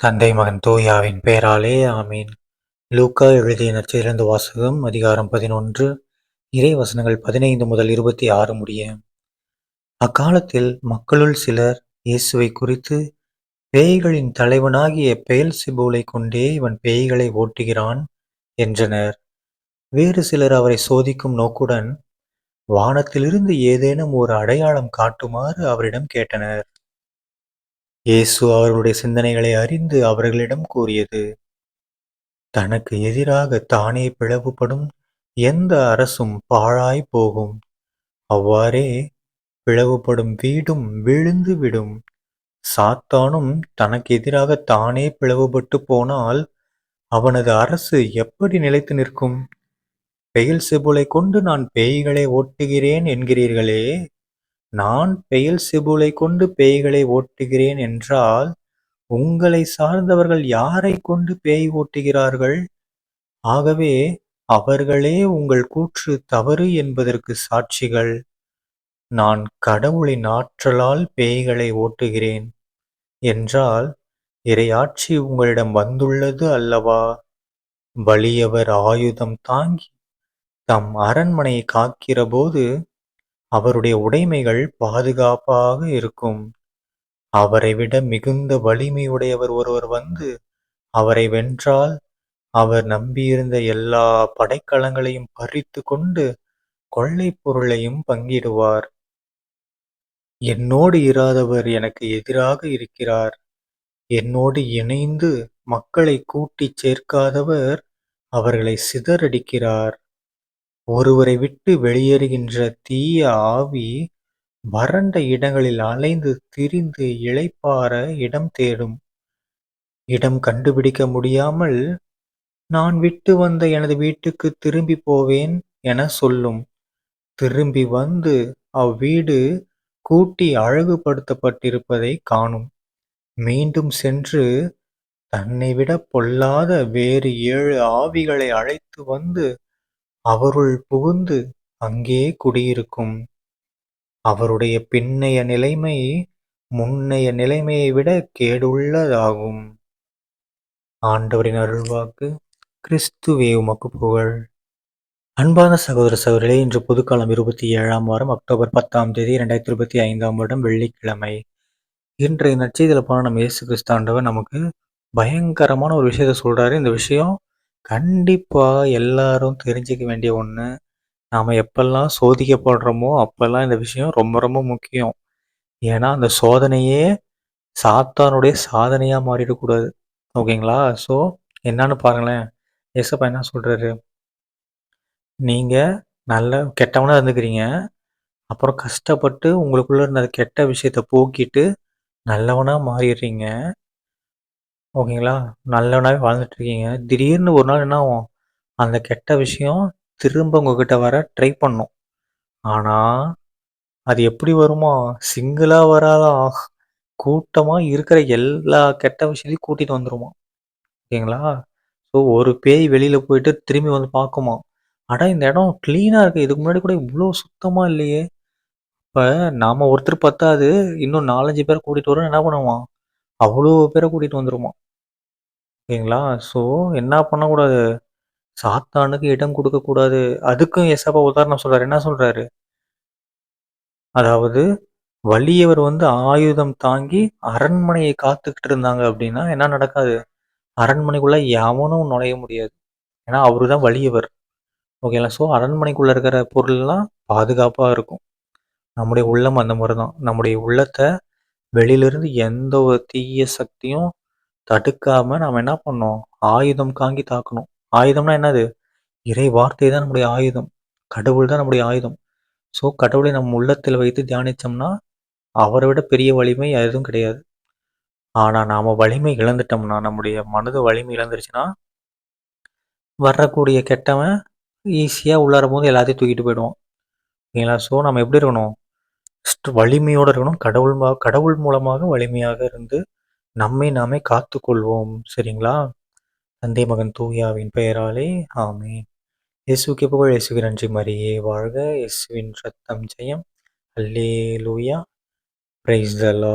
தந்தை மகன் தூயாவின் பெயராலே ஆமீன். லூக்கா எழுதிய நற்செய்திலிருந்து வாசகம் அதிகாரம் பதினொன்று இறை வசனங்கள் பதினைந்து முதல் இருபத்தி ஆறு முடிய. அக்காலத்தில் மக்களுள் சிலர் இயேசுவை குறித்து பேய்களின் தலைவனாகிய பெயல் சிபூலை கொண்டே இவன் பேய்களை ஓட்டுகிறான் என்றனர். வேறு சிலர் அவரை சோதிக்கும் நோக்குடன் வானத்திலிருந்து ஏதேனும் ஒரு அடையாளம் காட்டுமாறு அவரிடம் கேட்டனர். இயேசு அவர்களுடைய சிந்தனைகளை அறிந்து அவர்களிடம் கூறியது தனக்கு எதிராக தானே பிளவுபடும் எந்த அரசும் பாழாய் போகும். அவ்வாறே பிளவுபடும் வீடும் விழுந்து விடும். சாத்தானும் தனக்கு எதிராக தானே பிளவுபட்டு போனால் அவனது அரசு எப்படி நிலைத்து நிற்கும்? பெயில் சிபுலை கொண்டு நான் பேய்களை ஓட்டுகிறேன் என்கிறீர்களே. நான் பெயல் சிபுலை கொண்டு பேய்களை ஓட்டுகிறேன் என்றால் உங்களை சார்ந்தவர்கள் யாரை கொண்டு பேய் ஓட்டுகிறார்கள்? ஆகவே அவர்களே உங்கள் கூற்று தவறு என்பதற்கு சாட்சிகள். நான் கடவுளின் ஆற்றலால் பேய்களை ஓட்டுகிறேன் என்றால் இறையாட்சி உங்களிடம் வந்துள்ளது அல்லவா? வலியவர் ஆயுதம் தாங்கி தம் அரண்மனையை காக்கிறபோது அவருடைய உடைமைகள் பாதுகாப்பாக இருக்கும். அவரை விட மிகுந்த வலிமையுடையவர் ஒருவர் வந்து அவரை வென்றால் அவர் நம்பியிருந்த எல்லா படைக்கலங்களையும் பறித்து கொண்டு கொள்ளை பொருளையும் பங்கிடுவார். என்னோடு இராதவர் எனக்கு எதிராக இருக்கிறார். என்னோடு இணைந்து மக்களை கூட்டிச் சேர்க்காதவர் அவர்களை சிதறடிக்கிறார். ஒருவரை விட்டு வெளியேறுகின்ற தீய ஆவி வறண்ட இடங்களில் அலைந்து திரிந்து இளைப்பாற இடம் தேடும். இடம் கண்டுபிடிக்க முடியாமல், நான் விட்டு வந்த எனது வீட்டுக்குத் திரும்பிப் போவேன் என சொல்லும். திரும்பி வந்து அவ்வீடு கூட்டி அழகுபடுத்தப்பட்டிருப்பதைக் காணும். மீண்டும் சென்று தன்னை விட பொல்லாத வேறு ஏழு ஆவிகளை அழைத்து வந்து அவருள் புகுந்து அங்கே குடியிருக்கும். அவருடைய பின்னைய நிலைமை முன்னைய நிலைமையை விட கேடுள்ளதாகும். ஆண்டவரின் அருள்வாக்கு கிறிஸ்துவே உமக்கு புகழ். அன்பான சகோதர சகோதரிகளே இன்று பொதுக்காலம் இருபத்தி ஏழாம் வாரம் அக்டோபர் பத்தாம் தேதி இரண்டாயிரத்தி இருபத்தி ஐந்தாம் வருடம் வெள்ளிக்கிழமை இன்றைய நற்செய்தியில் போன நம்ம இயேசு கிறிஸ்தாண்டவர் நமக்கு பயங்கரமான ஒரு விஷயத்த சொல்றாரு இந்த விஷயம் கண்டிப்பாக எல்லாரும் தெரிஞ்சுக்க வேண்டிய ஒன்று நாம் எப்பெல்லாம் சோதிக்கப்படுறோமோ அப்போல்லாம் இந்த விஷயம் ரொம்ப ரொம்ப முக்கியம். ஏன்னா அந்த சோதனையே சாத்தானுடைய சாதனையாக மாறிடக்கூடாது. ஓகேங்களா? ஸோ என்னன்னு பாருங்களேன். ஏசப்பா என்ன சொல்கிறாரு நீங்கள் நல்ல கெட்டவனாக இருந்துக்கிறீங்க. அப்புறம் கஷ்டப்பட்டு உங்களுக்குள்ளே இருந்த கெட்ட விஷயத்த போக்கிட்டு நல்லவனாக மாறிடுறீங்க. ஓகேங்களா? நல்லவனாவே வாழ்ந்துட்டுருக்கீங்க. திடீர்னு ஒரு நாள் என்ன ஆகும்? அந்த கெட்ட விஷயம் திரும்ப உங்ககிட்ட வர ட்ரை பண்ணும். ஆனா, அது எப்படி வருமா? சிங்கிளா வராதாம். கூட்டமா இருக்கிற எல்லா கெட்ட விஷயத்தையும் கூட்டிட்டு வந்துருமா ஓகேங்களா? ஸோ ஒரு பேய் வெளியில போயிட்டு திரும்பி வந்து பார்க்குமா அட இந்த இடம் கிளீனா இருக்கு. இதுக்கு முன்னாடி கூட இவ்வளோ சுத்தமா இல்லையே! இப்ப நாம ஒருத்தர் பத்தாது, இன்னும் 4, 5 பேர கூட்டிட்டு வரோம்னு என்ன பண்ணுவான்? அவ்வளோ பேர கூட்டிட்டு வந்துருமா ஓகேங்களா? ஸோ என்ன பண்ணக்கூடாது? சாத்தானுக்கு இடம் கொடுக்கக்கூடாது. அதுக்கும் ஏசப்பா உதாரணம் சொல்றாரு. என்ன சொல்றாரு? அதாவது வலியவர் வந்து ஆயுதம் தாங்கி அரண்மனையை காத்துக்கிட்டு இருந்தாங்க அப்படின்னா என்ன நடக்காது? அரண்மனைக்குள்ள எவனும் நுழைய முடியாது. ஏன்னா அவரு தான் வலியவர். ஓகேங்களா? ஸோ அரண்மனைக்குள்ள இருக்கிற பொருள்லாம் பாதுகாப்பா இருக்கும். நம்முடைய உள்ளம் அந்த மாதிரி தான். நம்முடைய உள்ளத்த வெளியிலிருந்து எந்த ஒரு தீய சக்தியும் தடுக்காம நாம் என்ன பண்ணோம் ஆயுதம் காங்கி தாக்கணும். ஆயுதம்னா என்னது? இறை வார்த்தை தான் நம்முடைய ஆயுதம். கடவுள் தான் நம்முடைய ஆயுதம். ஸோ கடவுளை நம் உள்ளத்தில் வைத்து தியானித்தோம்னா அவரை விட பெரிய வலிமை எதுவும் கிடையாது. ஆனால் நாம் வலிமை இழந்துட்டோம்னா நம்முடைய மனது வலிமை இழந்துருச்சுன்னா வரக்கூடிய கெட்டவன் ஈஸியாக உள்ளார போது எல்லாத்தையும் தூக்கிட்டு போயிடுவான். ஓகேங்களா ஸோ நம்ம எப்படி இருக்கணும்? வலிமையோடு இருக்கணும். கடவுள் கடவுள் மூலமாக வலிமையாக இருந்து நம்மை நாமே காத்துக்கொள்வோம். சரிங்களா? தந்தை மகன் தூயாவின் பெயராலே ஆமே இயேசுக்கு புகழ் இயேசுக்கு நன்றி. மரியே வாழ்க. இயேசுவின் ரத்தம் ஜெயம். அல்லே லூயா பிரைஸ் தலா